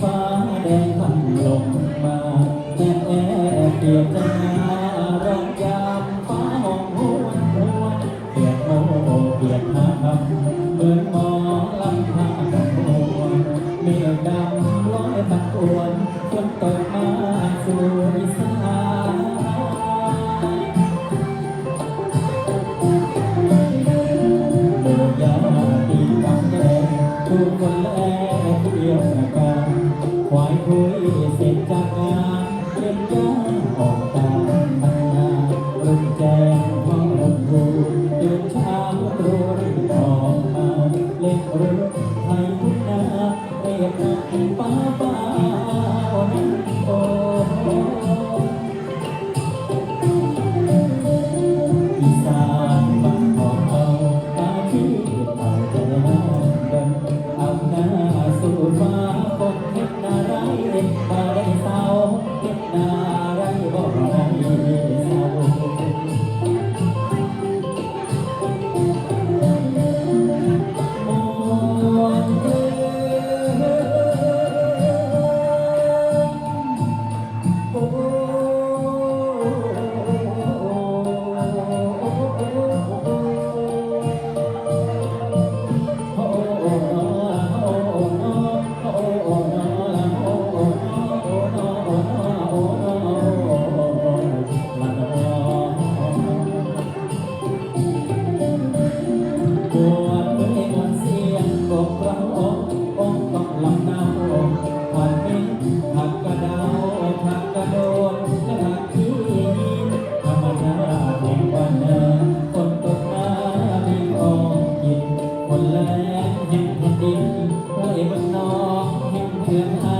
ฟ้าแดงพันลงมาแอบแอบเดียดจะหารังยามฟ้าหองหัวหัวเบียดโมเบียดหาเหมือนมองลำพาดหัวเมฆดำลอยตะกวนฝนตก มีสิทธิ์จังเป็นยาออกตาตั้งรุ่งแจ้งพ่อรับรู้เดินทางตัวรีบออมาเล่นรถไทยพุนาเรียกป้าป้าโอ้ and I